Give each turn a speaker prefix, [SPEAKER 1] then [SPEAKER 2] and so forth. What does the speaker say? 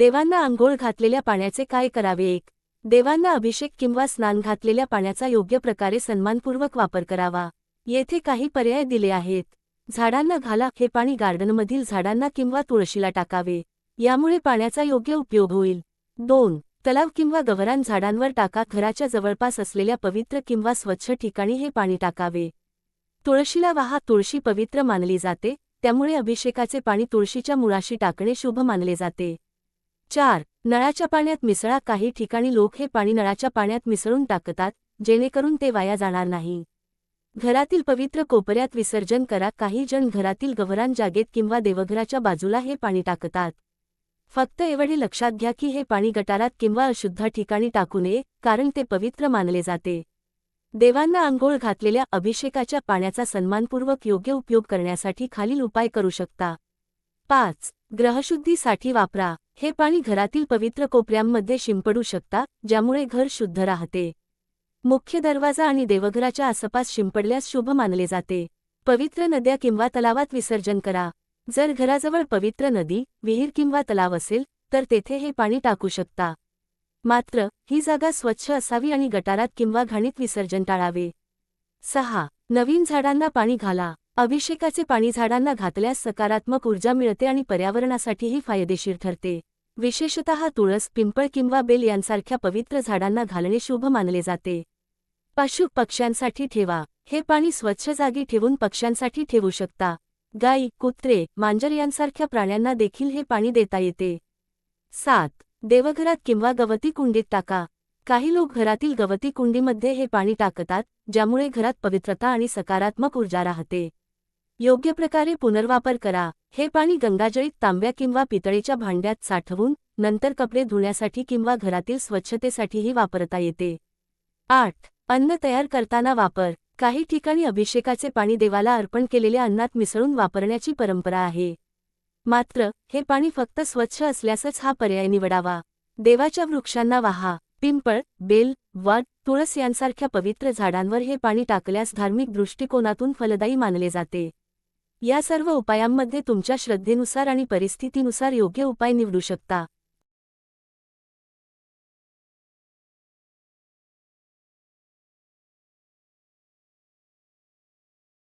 [SPEAKER 1] देवांना आंघोळ घातलेल्या पाण्याचे काय करावे एक? देवांना अभिषेक किंवा स्नान घातलेल्या पाण्याचा योग्य प्रकारे सन्मानपूर्वक वापर करावा. येथे काही पर्याय दिले आहेत. झाडांना घाला हे पाणी गार्डनमधील झाडांना किंवा तुळशीला टाकावे. यामुळे पाण्याचा योग्य उपयोग होईल. दोन तलाव किंवा गवरान झाडांवर टाका घराच्या जवळपास असलेल्या पवित्र किंवा स्वच्छ ठिकाणी हे पाणी टाकावे. तुळशीला वाहा तुळशी पवित्र मानली जाते त्यामुळे अभिषेकाचे पाणी तुळशीच्या मुळाशी टाकणे शुभ मानले जाते. चार नळाच्या पाण्यात मिसळा. काही ठिकाणी लोक हे पाणी नळाच्या पाण्यात मिसळून टाकतात जेणेकरून ते वाया जाणार नाही. घरातील पवित्र कोपऱ्यात विसर्जन करा. काही जण घरातील गवरान जागेत किंवा देवघराच्या बाजूला हे पाणी टाकतात. फक्त एवढे लक्षात घ्या की हे पाणी गटारात किंवा अशुद्ध ठिकाणी टाकू नये कारण ते पवित्र मानले जाते. देवांना आंघोळ घातलेल्या अभिषेकाच्या पाण्याचा सन्मानपूर्वक योग्य उपयोग करण्यासाठी खालील उपाय करू शकता. पाच. ग्रहशुद्धीसाठी वापरा. हे पाणी घरातील पवित्र कोपऱ्यांमध्ये शिंपडू शकता ज्यामुळे घर शुद्ध राहते. मुख्य दरवाजा आणि देवघराच्या आसपास शिंपडल्यास शुभ मानले जाते. पवित्र नद्या किंवा तलावात विसर्जन करा. जर घराजवळ पवित्र नदी विहीर किंवा तलाव असेल तर तेथे हे पाणी टाकू शकता. मात्र ही जागा स्वच्छ असावी आणि गटारात किंवा घाणीत विसर्जन टाळावे. सहा. नवीन झाडांना पाणी घाला. अभिषेकाचे पाणी झाडांना घातल्यास सकारात्मक ऊर्जा मिळते आणि पर्यावरणासाठीही फायदेशीर ठरते. विशेषतः तुळस पिंपळ किंवा बेल यांसारख्या पवित्र झाडांना घालणे शुभ मानले जाते. पशु पक्ष्यांसाठी ठेवा. हे पाणी स्वच्छ जागी ठेवून पक्ष्यांसाठी ठेवू शकता. गाई कुत्रे मांजर यांसारख्या प्राण्यांना देखील हे पाणी देता येते. सात देवघरात किंवा गवती कुंडीत टाका. काही लोक घरातील गवती कुंडीमध्ये हे पाणी टाकतात ज्यामुळे घरात पवित्रता आणि सकारात्मक ऊर्जा राहते. योग्य प्रकारे पुनर्वापर करा. हे पाणी गंगाजळीत तांब्या किंवा पितळेच्या भांड्यात साठवून नंतर कपडे धुण्यासाठी किंवा घरातील स्वच्छतेसाठीही वापरता येते. आठ. अन्न तयार करताना वापर. काही ठिकाणी अभिषेकाचे पाणी देवाला अर्पण केलेल्या अन्नात मिसळून वापरण्याची परंपरा आहे. मात्र हे पाणी फक्त स्वच्छ असल्यासच हा पर्याय निवडावा. देवाच्या वृक्षांना वाहा. पिंपळ बेल वड तुळस यांसारख्या पवित्र झाडांवर हे पाणी टाकल्यास धार्मिक दृष्टिकोनातून फलदायी मानले जाते. या सर्व उपायांमध्ये तुमच्या श्रद्धेनुसार आणि परिस्थितीनुसार योग्य उपाय निवडू शकता.